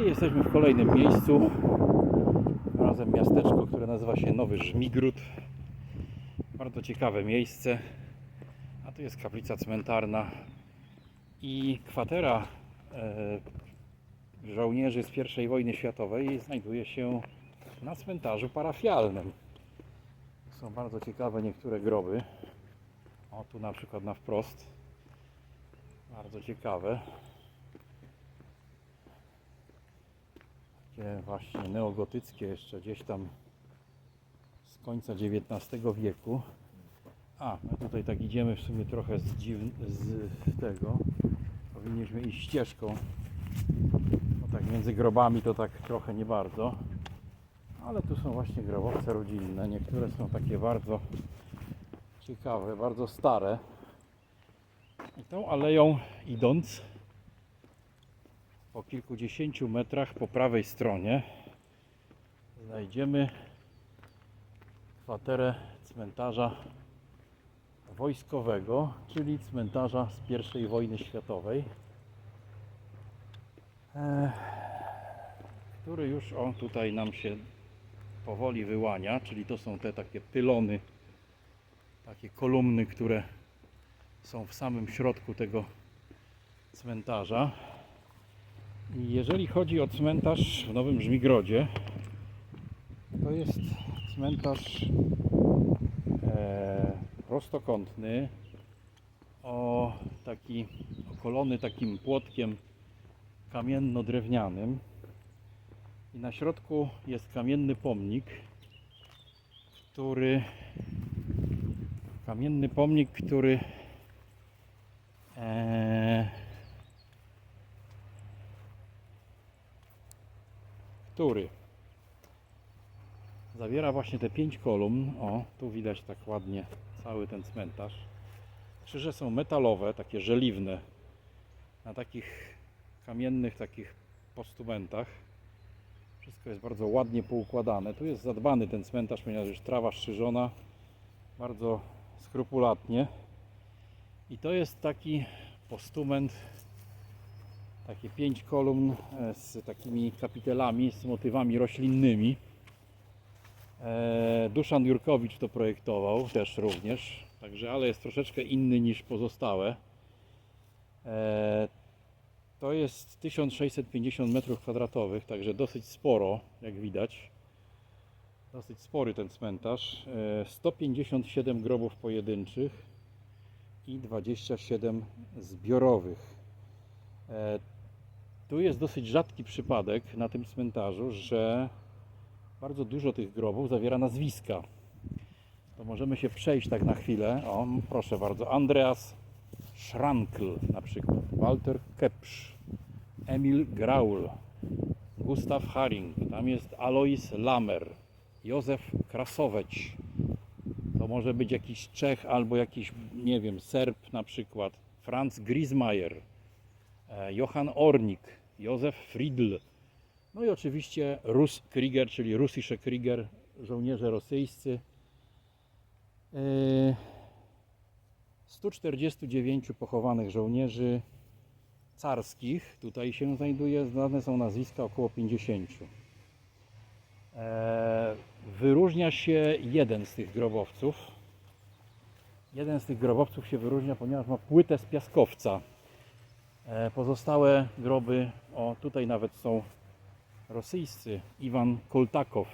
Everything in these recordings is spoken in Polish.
I jesteśmy w kolejnym miejscu. Razem miasteczko, które nazywa się Nowy Żmigród. Bardzo ciekawe miejsce. A tu jest kaplica cmentarna i kwatera e, żołnierzy z I wojny światowej znajduje się na cmentarzu parafialnym. Są bardzo ciekawe niektóre groby. O, tu na przykład na wprost. Bardzo ciekawe. Takie właśnie neogotyckie jeszcze gdzieś tam z końca XIX wieku. A, tutaj tak idziemy w sumie trochę z, dziw... z tego. Powinniśmy iść ścieżką. Bo tak między grobami to tak trochę nie bardzo. Ale tu są właśnie grobowce rodzinne. Niektóre są takie bardzo ciekawe, bardzo stare. I tą aleją idąc po kilkudziesięciu metrach po prawej stronie znajdziemy kwaterę cmentarza wojskowego, czyli cmentarza z I wojny światowej, e, który już o tutaj nam się powoli wyłania, czyli to są te takie pylony, takie kolumny, które są w samym środku tego cmentarza. Jeżeli chodzi o cmentarz w Nowym Żmigrodzie, to jest cmentarz e, prostokątny, o taki okolony takim płotkiem kamienno-drewnianym. I na środku jest kamienny pomnik, który kamienny pomnik, który e, który zawiera właśnie te pięć kolumn. O, tu widać tak ładnie cały ten cmentarz. Krzyże są metalowe, takie żeliwne, na takich kamiennych takich postumentach. Wszystko jest bardzo ładnie poukładane. Tu jest zadbany ten cmentarz, ponieważ już trawa strzyżona bardzo skrupulatnie. I to jest taki postument, takie pięć kolumn e, z takimi kapitelami, z motywami roślinnymi. E, Duszan Jurkowicz to projektował też również, także ale jest troszeczkę inny niż pozostałe. E, To jest 1650 m2, także dosyć sporo, jak widać. Dosyć spory ten cmentarz. E, 157 grobów pojedynczych i 27 zbiorowych. E, Tu jest dosyć rzadki przypadek na tym cmentarzu, że bardzo dużo tych grobów zawiera nazwiska. To możemy się przejść tak na chwilę. O, proszę bardzo. Andreas Schrankl na przykład. Walter Kepsch. Emil Graul. Gustav Haring. Tam jest Alois Lamer. Józef Krasowecz. To może być jakiś Czech albo jakiś, nie wiem, Serb na przykład. Franz Griesmeier. E, Johann Ornik. Józef Friedl. No i oczywiście Rus Krieger, czyli Russische Krieger, żołnierze rosyjscy. Yy, 149 pochowanych żołnierzy carskich tutaj się znajduje, znane są nazwiska około 50. Eee, Wyróżnia się jeden z tych grobowców. Jeden z tych grobowców się wyróżnia, ponieważ ma płytę z piaskowca. Eee, Pozostałe groby, o tutaj nawet są rosyjscy, Iwan Koltakow,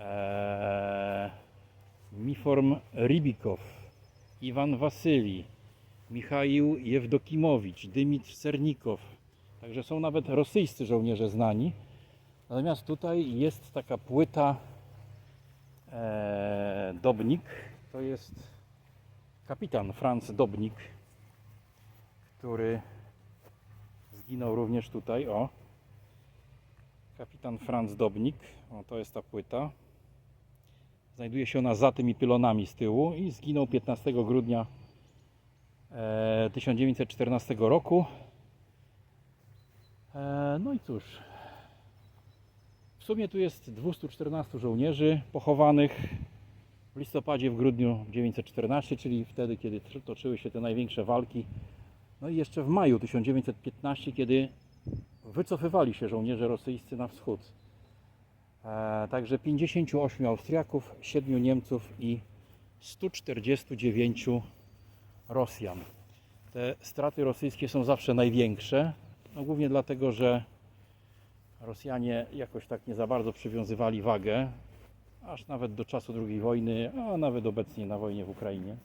eee, Miform Rybikow, Iwan Wasyli, Michaił Jewdokimowicz, Dymitr Cernikow. Także są nawet rosyjscy żołnierze znani. Natomiast tutaj jest taka płyta e, Dobnik. To jest kapitan Franz Dobnik, który zginął również tutaj. O, kapitan Franz Dobnik. O, to jest ta płyta. Znajduje się ona za tymi pylonami z tyłu i zginął 15 grudnia e, 1914 roku. E, no i cóż, w sumie tu jest 214 żołnierzy pochowanych w listopadzie, w grudniu 1914, czyli wtedy, kiedy toczyły się te największe walki. No i jeszcze w maju 1915, kiedy wycofywali się żołnierze rosyjscy na wschód. E, także 58 Austriaków, 7 Niemców i 149 Rosjan. Te straty rosyjskie są zawsze największe, no głównie dlatego, że Rosjanie jakoś tak nie za bardzo przywiązywali wagę, aż nawet do czasu II wojny, a nawet obecnie na wojnie w Ukrainie.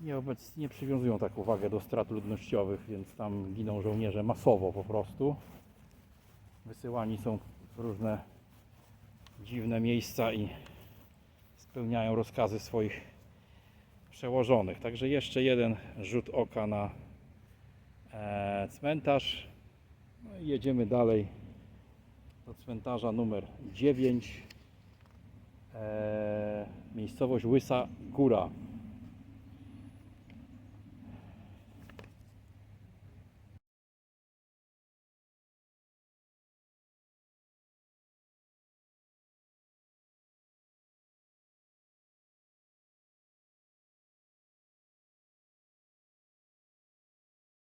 Nie, obecnie nie przywiązują tak uwagę do strat ludnościowych, więc tam giną żołnierze masowo po prostu. Wysyłani są w różne dziwne miejsca i spełniają rozkazy swoich przełożonych. Także jeszcze jeden rzut oka na e, cmentarz. No jedziemy dalej do cmentarza numer 9. E, miejscowość Łysa Góra.